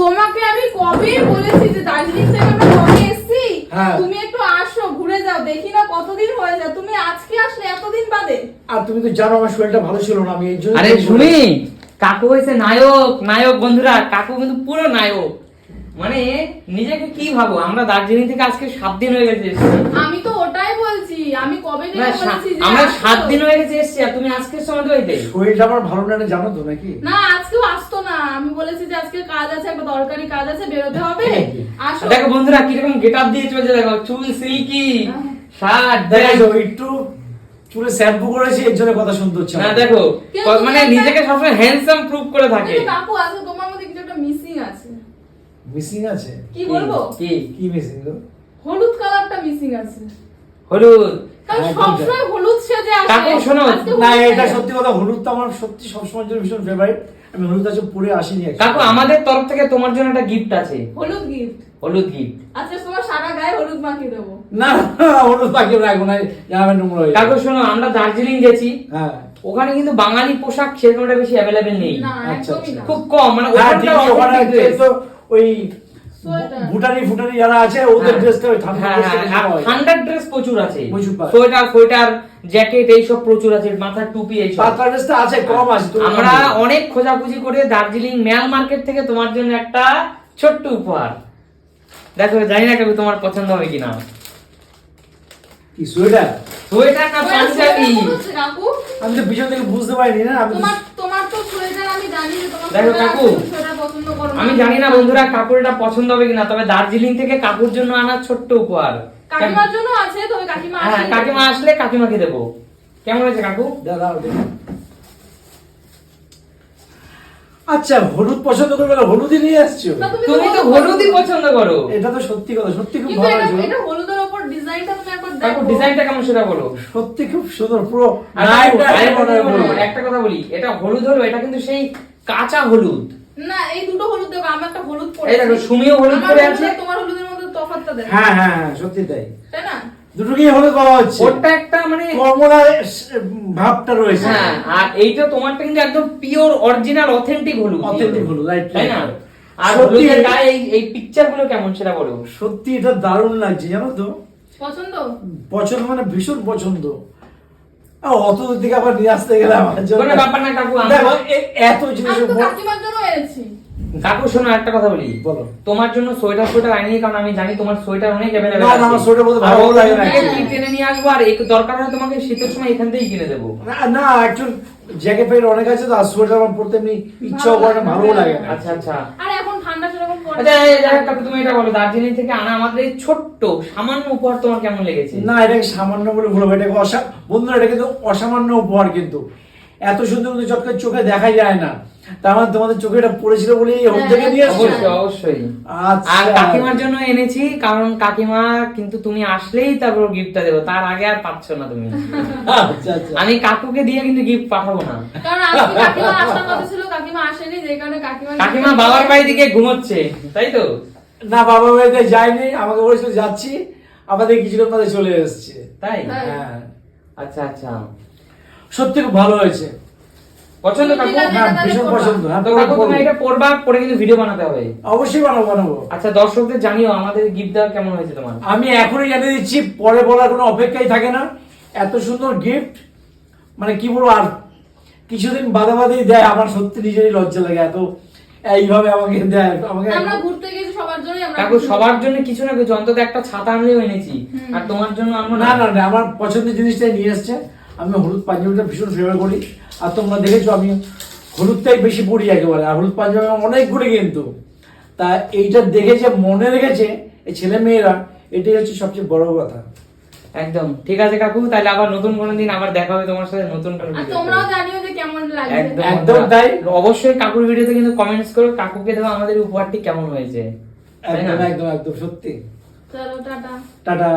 তোমাকে আমি কবে বলেছি যে দার্জিলিং থেকে আমরা কবে এসেছি? হ্যাঁ। তুমি একটু আসো ঘুরে যাও দেখি না কতদিন হয়ে যায়। তুমি আজকে আসলে এতদিন বাদে? আর তুমি তো জানো আমার শরীরটা ভালো ছিল না আমি এই জন্য আরে শুনি কাকু হয়েছে নায়ক নায়ক বন্ধুরা কাকু কিন্তু পুরো নায়ক। মানে নিজেকে কি ভাবো? আমরা দার্জিলিং থেকে আজকে সাত দিন হয়ে গেছে। আমি তো ওটাই বলছি। আমি কবে থেকে বলেছি যে আমরা সাত দিন হয়ে গেছে এসেছি আর তুমি আজকে সময় হইতে শরীরটা আমার ভালো না জানো তো নাকি? না আজকেও আসতো না। আমি বলেছি যে আজকে কাজ আছে একটা দরকারি কাজ আছে বেরোতে হবে। আসো। দেখো বন্ধুরা কীরকম গেট আপ দিয়ে চলছে দেখো চুল সিল্কি শার্ট দেখা একটু চুলে শ্যাম্পু করেছি এর জন্য কথা শুনতে হচ্ছে না দেখো মানে নিজেকে সবসময় হ্যান্ডসাম প্রুভ করে থাকে। কাকু আজকে তোমার মধ্যে কিছু একটা মিসিং আছে মিসিং আছে? কি বলব? কি? কি মিসিং গো? হলুদ কালারটা মিসিং আছে। হলুদ। কারণ একদম। সবসময় হলুদ সেজে আসে। কাকু, শোনো, না এটা সত্যি কথা হলুদ তো আমার সত্যি সবসময়ের জন্য ভীষণ ফেভারিট আমি হলুদ আছে পরে আসিনি কাকু আমাদের তরফ থেকে তোমার জন্য একটা গিফট আছে। হলুদ গিফট হলুদ গিফট আজকে তোমার সারা গায়ে হলুদ মাখিয়ে দেবো। না না, হলুদ বাকি রাখব না জামা নোংরা হয়ে কাকু শোনো আমরা দার্জিলিং গেছি। হ্যাঁ। ওখানে কিন্তু বাঙালি পোশাক সেরকমটা বেশি অ্যাভেলেবেল নেই। না আচ্ছা, একদমই আচ্ছা। খুব কম মানে হ্যাঁ ওখানে ওই সোয়েটার। ভুটানি ফুটানি যারা আছে ওদের হ্যাঁ। ড্রেসটা ওই ঠান্ডা হ্যাঁ, হ্যাঁ। ঠান্ডার ড্রেস প্রচুর আছে। সোয়েটার সোয়েটার জ্যাকেট এইসব প্রচুর আছে মাথার টুপি এইসব। পাতলা ড্রেসটা আছে কম আছে আমরা অনেক খোঁজাখুঁজি করে দার্জিলিং ম্যাল মার্কেট থেকে তোমার জন্য একটা ছোট্ট উপহার। দেখো জানি না কেউ তোমার পছন্দ হবে কিনা। কি সোয়েটার? সোয়েটার না পাঞ্জাবি? আমি তো পিছন থেকে বুঝতে পারিনি না তোমার তোমার তো সোয়েটার আমি জানি যে তোমার দেখো, কাকু, আমি জানি না বন্ধুরা কাকুর এটা পছন্দ হবে কিনা তবে দার্জিলিং থেকে কাকুর জন্য আনা ছোট্ট উপহার। কাকিমার জন্য আছে তবে কাকিমা হ্যাঁ কাকিমা আসলে কাকিমাকে দেবো। কেমন হয়েছে কাকু? দাঁড়াও। আচ্ছা হলুদ পছন্দ করবে না হলুদই নিয়ে আসছো? তুমি তো হলুদই পছন্দ করো। এটা তো সত্যি কথা সত্যি খুব ভালো এটা হয়েছে। এটা হলুদের উপর ডিজাইনটা তুমি একবার দেখো। ডিজাইনটা কেমন সেটা বলো। সত্যি খুব সুন্দর পুরো আর। একটা কথা বলি এটা হলুদ হলো এটা কিন্তু সেই কাঁচা হলুদ। না এই দুটো হলুদ দেখো আমি একটা হলুদ পরে এই দেখো, সুমিও হলুদ পরে আছে। তোমার হলুদের মধ্যে তফাৎটা দেখো। হ্যাঁ হ্যাঁ হ্যাঁ সত্যি তাই। তাই না? দুটোকেই হলুদ পাওয়া হচ্ছে। ওটা একটা মানে কমলার ভাবটা রয়েছে। হ্যাঁ আর এইটা তোমারটা কিন্তু একদম পিওর অরিজিনাল অথেন্টিক হলুদ। Authentic হলুদ, right, তাই না? আর হলুদের গায়ে এই এই পিকচারগুলো কেমন সেটা বলো। সত্যি এটা দারুণ লাগছে জানো তো? পছন্দ? পছন্দ মানে ভীষণ পছন্দ। আর অত দূর থেকে আবার নিয়ে আসতে গেলে আমার জন্য। কোনো ব্যাপার না কাকু আমরা- দেখো এ- এত জিনিস কাকু শোনো একটা কথা বলি। বলো। তোমার জন্য সোয়েটার সোয়েটার আনিনি কারণ আমি জানি তোমার সোয়েটার অনেক অ্যাভেলেবল না, না, আমার সোয়েটার বলতে ভালো লাগে না কি কিনে নিয়ে আসব আর এই দরকার হয় তোমাকে শীতের সময় এখান থেকেই কিনে দেবো। না না একজন জ্যাকেট প্যান্ট অনেক আছে তো আর সোয়েটার আমার পরতে এমনি ইচ্ছাও করে না ভালোও লাগে। না। আচ্ছা আচ্ছা। আর এখন ঠান্ডা সেরকম পড়ে আচ্ছা যাই হোক তুমি এটা বলো দার্জিলিং থেকে আনা আমাদের এই ছোট্ট সামান্য উপহার তোমার কেমন লেগেছে? না এটাকে সামান্য বলে ভুলবো এটাকে অসা বন্ধুরা এটা কিন্তু অসামান্য উপহার কিন্তু। এত সুন্দর কিন্তু চটকে চোখে দেখা যায় না। তার মানে তোমাদের চোখে এটা পড়েছিল বলেই হোম হ্যাঁ, থেকে নিয়ে আসছো? অবশ্যই আচ্ছা। আর কাকিমার জন্য এনেছি কারণ কাকিমা কিন্তু তুমি আসলেই তারপর গিফটটা দেবো। তার আগে আর পাচ্ছ না তুমি। আচ্ছা আচ্ছা। আমি কাকুকে দিয়ে কিন্তু গিফট পাঠাবো না। কারণ আজকে কাকিমা আসার কথা ছিল কাকিমা আসেনি যে কারণে কাকিমা কাকিমা বাবার বাড়ি দিকে ঘুমোচ্ছে তাই তো? না বাবা বাড়িতে যায়নি আমাকে বলেছিল যাচ্ছি আমাদের মধ্যে চলে এসেছে। তাই? তাই। হ্যাঁ। আচ্ছা আচ্ছা। সত্যি খুব ভালো হয়েছে। পছন্দ কাকু? হ্যাঁ ভীষণ পছন্দ। হ্যাঁ তো কাকু তুমি এটা পড়বা পরে কিন্তু ভিডিও বানাতে হবে। অবশ্যই বানাবো বানাবো। আচ্ছা দর্শকদের জানিও আমাদের গিফট দেওয়া কেমন হয়েছে তোমার? আমি এখনই জানিয়ে দিচ্ছি পরে বলার কোনো অপেক্ষাই থাকে না। এত সুন্দর গিফট মানে কি বলব আর কিছুদিন বাদে বাদেই দেয় আমার সত্যি নিজেরই লজ্জা লাগে এত। এইভাবে আমাকে দেয় আমাকে আমরা ঘুরতে গেছি সবার জন্যই আমরা কাকু সবার জন্য কিছু না কিছু অন্তত একটা ছাতা আনলেও এনেছি। আর তোমার জন্য আনব না না না আমার পছন্দের জিনিসটাই নিয়ে এসছে। আমি হলুদ পাঞ্জাবিটা ভীষণ ফেভার করি। আর তোমরা দেখেছ আমি হলুদটাই বেশি পড়ি একেবারে। আর হলুদ পাঞ্জাবি অনেকগুলি কিন্তু। তা এইটা দেখেছে মনে রেখেছে এই ছেলে মেয়েরা এটাই হচ্ছে সবচেয়ে বড় কথা। একদম। ঠিক আছে কাকু তাহলে আবার নতুন কোনো দিন আবার দেখা হবে তোমার সাথে নতুন। তোমরাও জানিও যে কেমন লাগছে। একদম একদম। তাই। অবশ্যই কাকুর ভিডিওতে কিন্তু কমেন্টস করো কাকুকে দেওয়া আমাদের উপহারটি কেমন হয়েছে। একদম একদম সত্যি। চলো টাটা। টাটা।